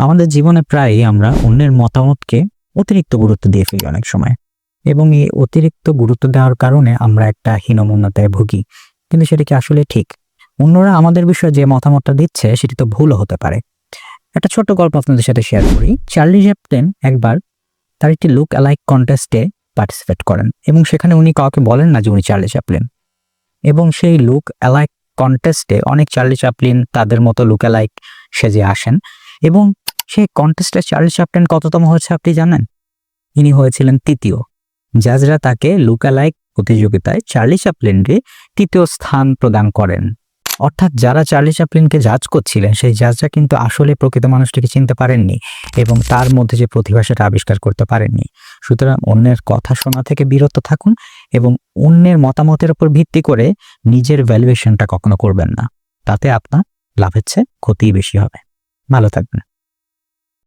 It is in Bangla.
আমাদের জীবনে প্রায়ই আমরা অন্যের মতামতকে অতিরিক্ত গুরুত্ব দিয়ে ফেলি অনেক সময়। এবং এই অতিরিক্ত গুরুত্ব দেওয়ার কারণে আমরা একটা হীনমন্যতায় ভুগি। কিন্তু সেটা কি আসলে ঠিক? অন্যরা আমাদের বিষয়ে যে মতামতটা দিচ্ছে, সেটি তো ভুলও হতে পারে। একটা ছোট গল্প আপনাদের সাথে শেয়ার করি। চার্লি চ্যাপটেন একবার তার একটি লুক অ্যালাইক কন্টেস্টে পার্টিসিপেট করেন। এবং সেখানে উনি কাউকে বলেন না যে উনি চার্লি চ্যাপলিন। এবং সেই লুক অ্যালাইক কন্টেস্টে অনেক চার্লি চ্যাপলিন তাদের মতো লুক অ্যালাইক সেজে আসেন। এবং সেই কন্টেস্টে চার্লি চ্যাপলিন কততম হয়েছে আপনি জানেন? ইনি হয়েছিলেন তৃতীয়। জাজরা তাকে লুকালাইক প্রতিযোগিতায় চার্লি চ্যাপলিনকে তৃতীয় স্থান প্রদান করেন। অর্থাৎ যারা চার্লি চ্যাপলিনকে জাজ করছিলেন, সেই জাজরা কিন্তু আসলে প্রকৃত মানুষটিকে চিনতে পারেননি এবং তার মধ্যে যে প্রতিভা, সেটা আবিষ্কার করতে পারেননি। সুতরাং অন্যের কথা শোনা থেকে বিরত থাকুন এবং অন্যের মতামতের উপর ভিত্তি করে নিজের ভ্যালুয়েশনটা কখনো করবেন না। তাতে আপনার লাভের চেয়ে ক্ষতিই বেশি হবে। ভালো থাকবেন।